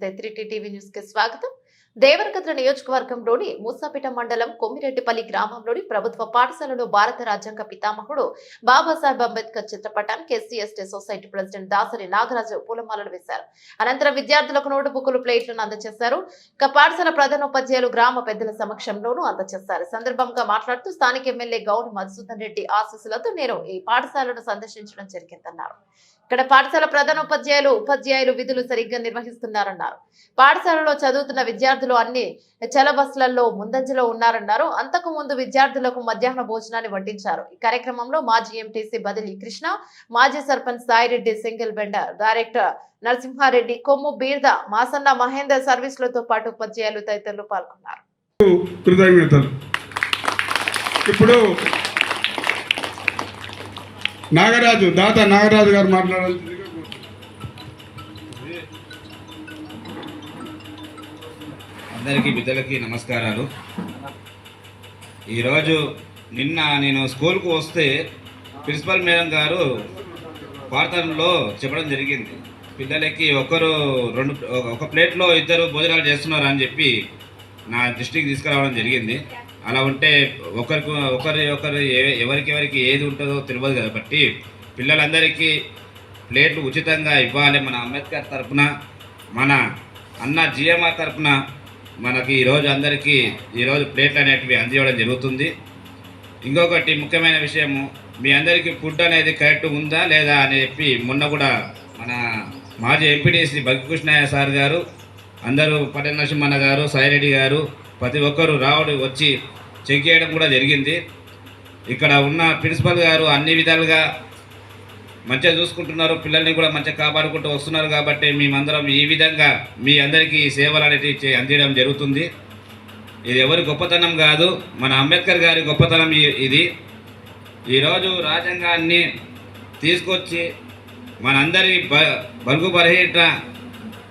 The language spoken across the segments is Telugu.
నమస్తే త్రీటీ టీవీ న్యూస్కి స్వాగతం. దేవరకద్ర నియోజకవర్గంలోని మూసాపేట మండలం కొమ్మిరెడ్డిపల్లి గ్రామంలోని ప్రభుత్వ పాఠశాలలో భారత రాజ్యాంగ పితామహుడు బాబాసాహెబ్ అంబేద్కర్ చిత్రపటానికి SC ST society president Dasari Nagaraju పూలమాలలు వేశారు. అనంతరం విద్యార్థులకు నోటు బుక్కులు ప్లేట్లను అందజేశారు. ఇక పాఠశాల ప్రధానోపాధ్యాయులు గ్రామ పెద్దల సమక్షంలోనూ అందజేశారు. సందర్భంగా మాట్లాడుతూ స్థానిక ఎమ్మెల్యే గౌడ్ మధుసూదన్ రెడ్డి ఆశీస్సులతో నేను ఈ పాఠశాలను సందర్శించడం జరిగిందన్నారు. ఇక్కడ పాఠశాల ప్రధాన ఉపాధ్యాయులు విధులు సరిగ్గా నిర్వహిస్తున్నారన్నారు. పాఠశాలలో చదువుతున్న విద్యార్థులు అన్ని చలబస్లలో ముందంజలో ఉన్నారన్నారు. అంతకు ముందు విద్యార్థులకు మధ్యాహ్న భోజనాన్ని వడ్డించారు. ఈ కార్యక్రమంలో మాజీ ఎంటీసీ బదిలీ కృష్ణ మాజీ సర్పంచ్ సాయిరెడ్డి సింగిల్ బెండర్ డైరెక్టర్ నరసింహారెడ్డి కొమ్ము బీర్ద మాసన్న మహేందర్ సర్వీసులతో పాటు ఉపాధ్యాయులు తదితరులు పాల్గొన్నారు. కృతజ్ఞతలు. ఇప్పుడు నాగరాజు దాత నాగరాజు గారు మాట్లాడాలి. అందరికీ బిడ్డలకి నమస్కారాలు. ఈరోజు నిన్న నేను స్కూల్కు వస్తే ప్రిన్సిపల్ మేడం గారు పాఠంలో చెప్పడం జరిగింది. పిల్లలకి ఒకరు రెండు ఒక ప్లేట్లో ఇద్దరు భోజనాలు చేస్తున్నారు అని చెప్పి నా దృష్టికి తీసుకురావడం జరిగింది. అలా ఉంటే ఒకరికి ఒకరి ఒకరు ఎవరికెవరికి ఏది ఉంటుందో తెలియదు కాబట్టి పిల్లలందరికీ ప్లేట్లు ఉచితంగా ఇవ్వాలి మన అంబేద్కర్ తరఫున మన అన్న జిఎంఆర్ తరఫున మనకి ఈరోజు అందరికీ ఈరోజు ప్లేట్లు అనేటివి అందివ్వడం జరుగుతుంది. ఇంకొకటి ముఖ్యమైన విషయము మీ అందరికీ ఫుడ్ అనేది కరెక్ట్ ఉందా లేదా అని చెప్పి మొన్న కూడా మన మాజీ ఎంపీడీసీ బగ్గికృష్ణయ్య సార్ గారు అందరూ పట్టణ నరసింహన్న గారు సాయిరెడ్డి గారు ప్రతి ఒక్కరు రావడం వచ్చి చెక్ చేయడం కూడా జరిగింది. ఇక్కడ ఉన్న ప్రిన్సిపల్ గారు అన్ని విధాలుగా మంచిగా చూసుకుంటున్నారు. పిల్లల్ని కూడా మంచిగా కాపాడుకుంటూ వస్తున్నారు కాబట్టి మేమందరం ఈ విధంగా మీ అందరికీ సేవలు అనేటివి అందించడం జరుగుతుంది. ఇది ఎవరి గొప్పతనం కాదు మన అంబేద్కర్ గారి గొప్పతనం ఇది. ఈరోజు రాజ్యాంగాన్ని తీసుకొచ్చి మనందరి బ బలుగు బలహీన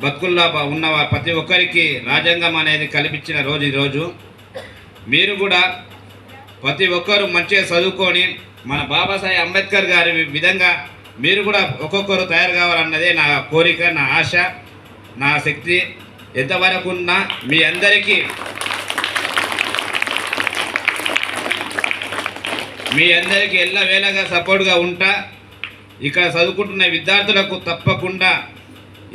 బతుకుల్లో ఉన్న ప్రతి ఒక్కరికి రాజ్యాంగం అనేది కల్పించిన రోజు ఈరోజు మీరు కూడా ప్రతి ఒక్కరు మంచిగా చదువుకొని మన బాబాసాహెబ్ అంబేద్కర్ గారి విధంగా మీరు కూడా ఒక్కొక్కరు తయారు కావాలన్నదే నా కోరిక నా ఆశ నా శక్తి. ఎంతవరకు ఉన్నా మీ అందరికీ మీ అందరికీ ఎల్ల ఎల్లవేళగా సపోర్ట్గా ఉంటా. ఇక్కడ చదువుకుంటున్న విద్యార్థులకు తప్పకుండా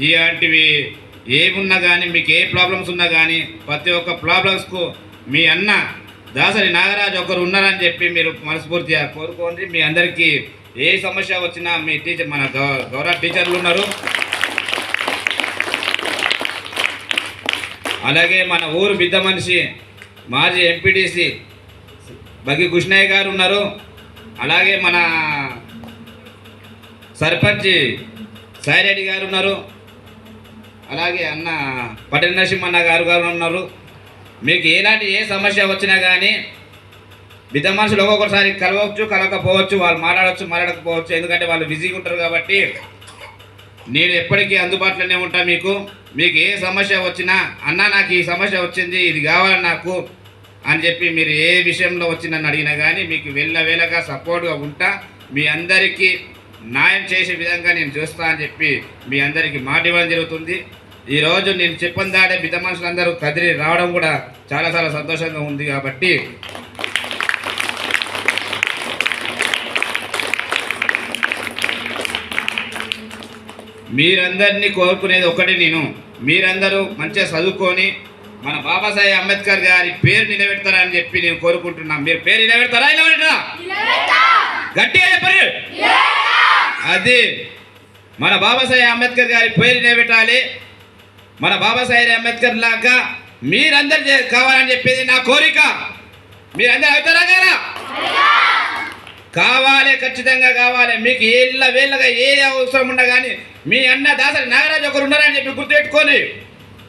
ఇలాంటివి ఏమున్నా కానీ మీకు ఏ ప్రాబ్లమ్స్ ఉన్నా కానీ ప్రతి ఒక్క ప్రాబ్లమ్స్కు మీ అన్న దాసరి నాగరాజు ఒకరు ఉన్నారని చెప్పి మీరు మనస్ఫూర్తిగా కోరుకోండి. మీ అందరికీ ఏ సమస్య వచ్చినా మీ టీచర్ మన గౌ- గౌరవ టీచర్లు ఉన్నారు. అలాగే మన ఊరు బిద్ద మనిషి మాజీ ఎంపీటీసీ బగ్గి కృష్ణయ్య గారు ఉన్నారు. అలాగే మన సర్పంచ్ సాయిరెడ్డి గారు ఉన్నారు. అలాగే అన్న పటేల్ నరసింహన్న గారు గారు ఉన్నారు. మీకు ఎలాంటి ఏ సమస్య వచ్చినా కానీ బిడ్డ మనుషులు ఒక్కొక్కసారి కలవచ్చు కలవకపోవచ్చు వాళ్ళు మాట్లాడవచ్చు మాట్లాడకపోవచ్చు. ఎందుకంటే వాళ్ళు బిజీగా ఉంటారు కాబట్టి నేను ఎప్పటికీ అందుబాటులోనే ఉంటా మీకు. మీకు ఏ సమస్య వచ్చినా అన్న నాకు ఈ సమస్య వచ్చింది ఇది కావాలి నాకు అని చెప్పి మీరు ఏ విషయంలో వచ్చి అడిగినా కానీ మీకు వెళ్ళవేళగా సపోర్ట్గా ఉంటా. మీ అందరికీ న్యాయం చేసే విధంగా నేను చూస్తా అని చెప్పి మీ అందరికీ మాట ఇవ్వడం జరుగుతుంది. ఈరోజు నేను చెప్పని దాడే బిడ్డ మనుషులందరూ కదిలి రావడం కూడా చాలా చాలా సంతోషంగా ఉంది కాబట్టి. మీరందరినీ కోరుకునేది ఒకటి నేను మీరందరూ మంచిగా చదువుకొని మన బాబాసాహెబ్ అంబేద్కర్ గారి పేరు నిలబెడతారని చెప్పి నేను కోరుకుంటున్నా. మీరు పేరు నిలబెడతారా? నిలబెడతారా గట్టిగా చెప్పరు అది మన బాబాసాహెబ్ అంబేద్కర్ గారి పేరు నిలబెట్టాలి. మన బాబాసాహెబ్ అంబేద్కర్ లాగా మీరందరు కావాలని చెప్పేది నా కోరిక. మీరందరూ అవుతారా కదా? కావాలి ఖచ్చితంగా కావాలి. మీకు ఏళ్ళ వేళ్ళగా ఏ అవసరం ఉన్నా కానీ మీ అన్న దాసరి నాగరాజు ఒకరు ఉన్నారని చెప్పి గుర్తుపెట్టుకొని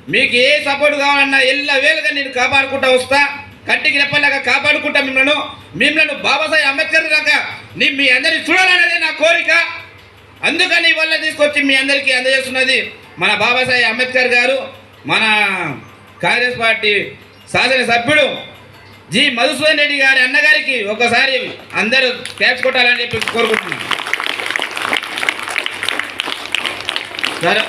మీకు ఏ సపోర్ట్ కావాలన్నా ఎల్ల వేలుగా నేను కాపాడుకుంటా వస్తా. కంటికి రెప్పలాగా కాపాడుకుంటా మిమ్మల్ని. మిమ్మల్ని బాబాసాహెబ్ అంబేద్కర్ దాకా నీ మీ అందరిని చూడాలనేది నా కోరిక. అందుకని ఇవాళ తీసుకొచ్చి మీ అందరికీ అందజేస్తున్నది మన బాబాసాహెబ్ అంబేద్కర్ గారు మన కాంగ్రెస్ పార్టీ శాసనసభ్యుడు జి మధుసూదన్ రెడ్డి గారి అన్నగారికి ఒకసారి అందరూ క్యాచ్ కొట్టాలని చెప్పి కోరుకుంటున్నాను సరే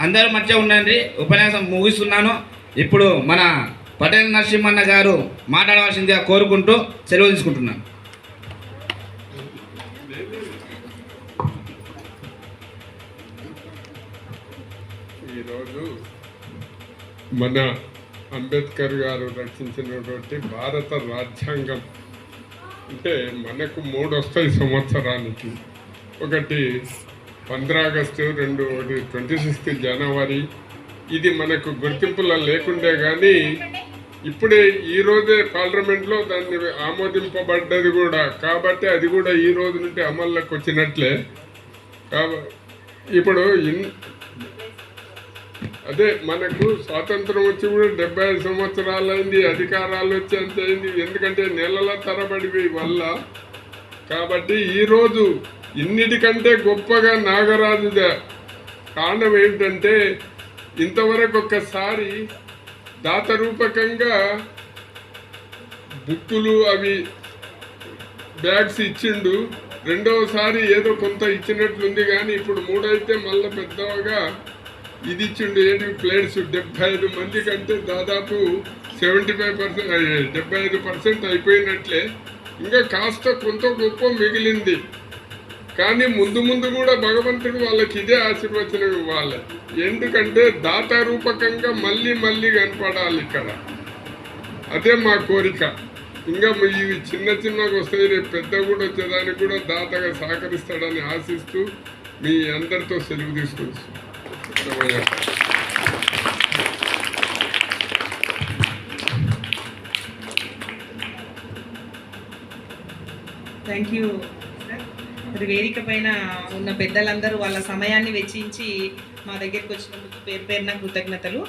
అందరూ మంచిగా ఉండండి. ఉపన్యాసం ముగిస్తున్నాను. ఇప్పుడు మన పటేల్ నరసింహన్న గారు మాట్లాడవలసిందిగా కోరుకుంటూ సెలవు తీసుకుంటున్నాను. ఈరోజు మన అంబేద్కర్ గారు రచించినటువంటి భారత రాజ్యాంగం. అంటే మనకు మూడు వస్తాయి సంవత్సరానికి. ఒకటి పంద్రా ఆగస్టు రెండు ఒకటి ట్వంటీ సిక్స్త్ జనవరి. ఇది మనకు గుర్తింపులా లేకుండే కానీ ఇప్పుడే ఈ రోజే పార్లమెంట్లో దాన్ని ఆమోదింపబడ్డది కూడా. కాబట్టి అది కూడా ఈ రోజు నుండి అమల్లోకి వచ్చినట్లే కాబ ఇప్పుడు ఇన్ అదే మనకు స్వాతంత్రం వచ్చి కూడా డెబ్బై ఐదు సంవత్సరాలు అయింది అధికారాలు వచ్చి అంత అయింది. ఎందుకంటే నెలల తరబడి వల్ల. కాబట్టి ఈరోజు ఇన్నిటికంటే గొప్పగా నాగరాజుద కారణం ఏంటంటే ఇంతవరకు ఒక్కసారి దాతరూపకంగా బుక్కులు అవి బ్యాగ్స్ ఇచ్చిండు. రెండవసారి ఏదో కొంత ఇచ్చినట్లుంది కానీ ఇప్పుడు మూడైతే మళ్ళీ పెద్దగా ఇది ఇచ్చిండు ఏంటి ప్లేట్స్ డెబ్బై ఐదు మంది కంటే దాదాపు సెవెంటీ ఫైవ్ పర్సెంట్ డెబ్బై ఐదు పర్సెంట్ అయిపోయినట్లే. ఇంకా కాస్త కొంత గొప్ప మిగిలింది. కానీ ముందు ముందు కూడా భగవంతుడు వాళ్ళకి ఇదే ఆశీర్వచనం ఇవ్వాలి. ఎందుకంటే దాత రూపకంగా మళ్ళీ మళ్ళీ కనపడాలి ఇక్కడ. అదే మా కోరిక. ఇంకా ఇవి చిన్న చిన్నగా వస్తాయి రేపు పెద్ద కూడా వచ్చేదానికి కూడా దాతగా సహకరిస్తాడని ఆశిస్తూ మీ అందరితో సెలవు తీసుకొచ్చు థ్యాంక్ యూ సార్ వేదిక పైన ఉన్న పెద్దలందరూ వాళ్ళ సమయాన్ని వెచ్చించి మా దగ్గరికి వచ్చినందుకు పేరు పేరున కృతజ్ఞతలు.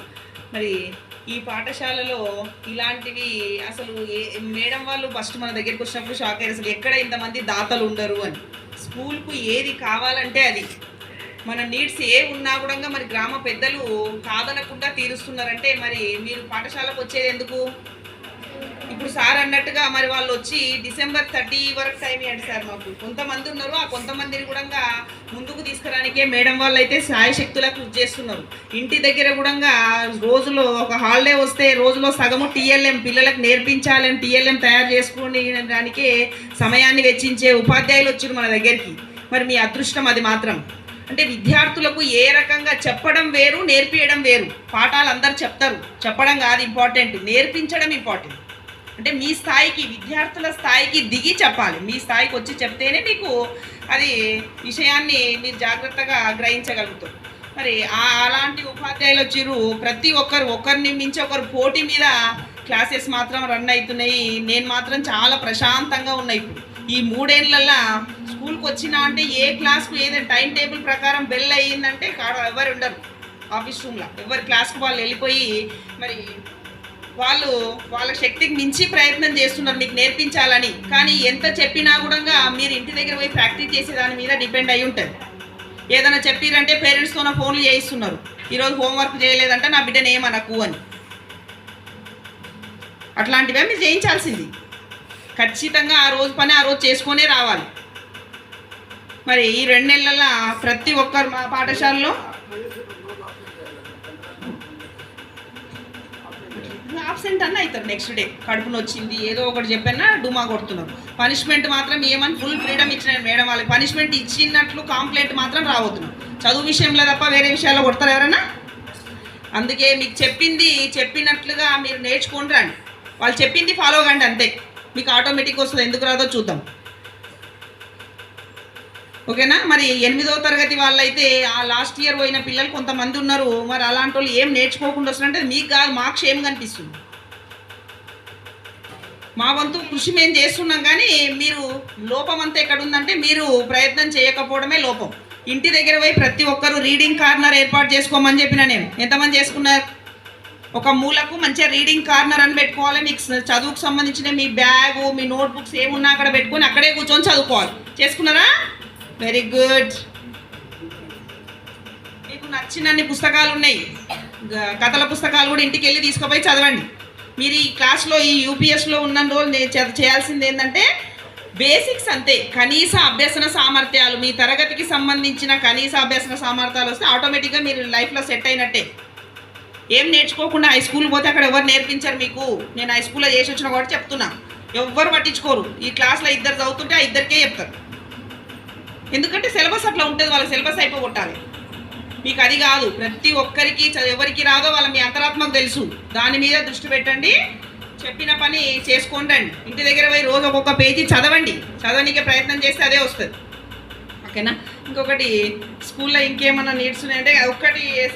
మరి ఈ పాఠశాలలో ఇలాంటివి అసలు ఏ మేడం వాళ్ళు ఫస్ట్ మన దగ్గరికి వచ్చినప్పుడు షాక్ అయ్యారు. అసలు ఎక్కడ ఇంతమంది దాతలు ఉండరు అని. స్కూల్కు ఏది కావాలంటే అది. మన నీడ్స్ ఏ ఉన్నా కూడా మరి గ్రామ పెద్దలు కాదనకుండా తీరుస్తున్నారంటే మరి మీరు పాఠశాలకు వచ్చేది ఎందుకు? ఇప్పుడు సార్ అన్నట్టుగా మరి వాళ్ళు వచ్చి డిసెంబర్ థర్టీ వరకు టైం ఇవ్వండి సార్ మాకు. కొంతమంది ఉన్నారు ఆ కొంతమందిని కూడా ముందుకు తీసుకురానికే మేడం వాళ్ళు అయితే సాయశక్తులకు కృషి చేస్తున్నారు. ఇంటి దగ్గర కూడా రోజులో ఒక హాలిడే వస్తే రోజులో సగము టీఎల్ఎం పిల్లలకు నేర్పించాలని టీఎల్ఎం తయారు చేసుకుని దానికే సమయాన్ని వెచ్చించే ఉపాధ్యాయులు వచ్చారు మన దగ్గరికి. మరి మీ అదృష్టం అది మాత్రం. అంటే విద్యార్థులకు ఏ రకంగా చెప్పడం వేరు నేర్పించడం వేరు. పాఠాలు అందరు చెప్తారు. చెప్పడం కాదు ఇంపార్టెంట్ నేర్పించడం ఇంపార్టెంట్ అంటే మీ స్థాయికి విద్యార్థుల స్థాయికి దిగి చెప్పాలి. మీ స్థాయికి వచ్చి చెప్తేనే మీకు అది విషయాన్ని మీరు జాగ్రత్తగా గ్రహించగలుగుతారు. మరి ఆ- అలాంటి ఉపాధ్యాయులు వచ్చిరు. ప్రతి ఒక్కరు ఒకరిని మించి ఒకరు పోటీ మీద క్లాసెస్ మాత్రం రన్ అవుతున్నాయి. నేను మాత్రం చాలా ప్రశాంతంగా ఉన్నాయి ఇప్పుడు. ఈ మూడేళ్ళల్లో స్కూల్కి వచ్చినా అంటే ఏ క్లాస్కు ఏదైనా టైం టేబుల్ ప్రకారం బెల్ అయ్యిందంటే కాడ ఎవరు ఉండరు. ఆఫీస్ రూమ్లో ఎవరి క్లాస్కు వాళ్ళు వెళ్ళిపోయి మరి వాళ్ళు వాళ్ళ శక్తికి మించి ప్రయత్నం చేస్తున్నారు మీకు నేర్పించాలని. కానీ ఎంత చెప్పినా కూడా మీరు ఇంటి దగ్గర పోయి ప్రాక్టీస్ చేసే దాని మీద డిపెండ్ అయి ఉంటుంది. ఏదైనా చెప్పిరంటే పేరెంట్స్తో ఫోన్లు చేయిస్తున్నారు. ఈరోజు హోంవర్క్ చేయలేదంటే నా బిడ్డనేమనకు అని. అట్లాంటివే మీరు చేయించాల్సింది. ఖచ్చితంగా ఆ రోజు పని ఆ రోజు చేసుకొనే రావాలి. మరి ఈ రెండు నెలల ప్రతి ఒక్కరు మా పాఠశాలలో ఆబ్సెంట్ అన్న అవుతారు నెక్స్ట్ డే కడుపున వచ్చింది ఏదో ఒకటి చెప్పన్నా డుమా కొడుతున్నారు పనిష్మెంట్ మాత్రం ఏమని ఫుల్ ఫ్రీడమ్ ఇచ్చిన మేడం వాళ్ళకి. పనిష్మెంట్ ఇచ్చినట్లు కాంప్లైంట్ మాత్రం రావద్దు. చదువు విషయంలో తప్ప వేరే విషయాల్లో కొడతారు ఎవరైనా అందుకే మీకు చెప్పింది చెప్పినట్లుగా మీరు నేర్చుకొని రండి. వాళ్ళు చెప్పింది ఫాలో కండి అంతే. మీకు ఆటోమేటిక్ వస్తుంది. ఎందుకు రాదో చూద్దాం. ఓకేనా? మరి ఎనిమిదవ తరగతి వాళ్ళైతే ఆ లాస్ట్ ఇయర్ పోయిన పిల్లలు కొంతమంది ఉన్నారు. మరి అలాంటి వాళ్ళు ఏం నేర్చుకోకుండా వస్తున్నారంటే మీకు కాదు మాకు క్షేమం కనిపిస్తుంది. మా వంతు కృషి మేము చేస్తున్నాం కానీ మీరు లోపం అంతా ఎక్కడ ఉందంటే మీరు ప్రయత్నం చేయకపోవడమే లోపం. ఇంటి దగ్గర పోయి ప్రతి ఒక్కరు రీడింగ్ కార్నర్ ఏర్పాటు చేసుకోమని చెప్పిన నేను. ఎంతమంది చేసుకున్నారు? ఒక మూలకు మంచిగా రీడింగ్ కార్నర్ అని పెట్టుకోవాలి. మీకు చదువుకు సంబంధించిన మీ బ్యాగు మీ నోట్బుక్స్ ఏమున్నా అక్కడ పెట్టుకొని అక్కడే కూర్చొని చదువుకోవాలి. చేసుకున్నారా? వెరీ గుడ్ మీకు నచ్చినన్ని పుస్తకాలు ఉన్నాయి. కథల పుస్తకాలు కూడా ఇంటికి వెళ్ళి తీసుకుపోయి చదవండి. మీరు ఈ క్లాస్లో ఈ యూపీఎస్లో ఉన్న రోజు నేను చేయాల్సింది ఏంటంటే బేసిక్స్ అంతే. కనీస అభ్యసన సామర్థ్యాలు. మీ తరగతికి సంబంధించిన కనీస అభ్యసన సామర్థ్యాలు వస్తే ఆటోమేటిక్గా మీరు లైఫ్లో సెట్ అయినట్టే. ఏం నేర్చుకోకుండా హై స్కూల్ పోతే అక్కడ ఎవరు నేర్పించారు మీకు? నేను హై స్కూల్లో చేసి వచ్చిన కూడా చెప్తున్నా. ఎవ్వరు పట్టించుకోరు. ఈ క్లాస్లో ఇద్దరు చదువుతుంటే ఆ ఇద్దరికే చెప్తారు. ఎందుకంటే సిలబస్ అట్లా ఉంటుంది వాళ్ళ సిలబస్ అయిపోగొట్టాలి. మీకు అది కాదు. ప్రతి ఒక్కరికి ఎవరికి రాదో వాళ్ళ మీ అంతరాత్మకు తెలుసు. దాని మీద దృష్టి పెట్టండి. చెప్పిన పని చేసుకోండి ఇంటి దగ్గర పోయి రోజు ఒక్కొక్క పేజీ చదవండి. చదవనీకే ప్రయత్నం చేస్తే అదే వస్తుంది. ఓకేనా? ఇంకొకటి స్కూల్లో ఇంకేమన్నా నీడ్స్ ఉన్నాయంటే ఒక్కటి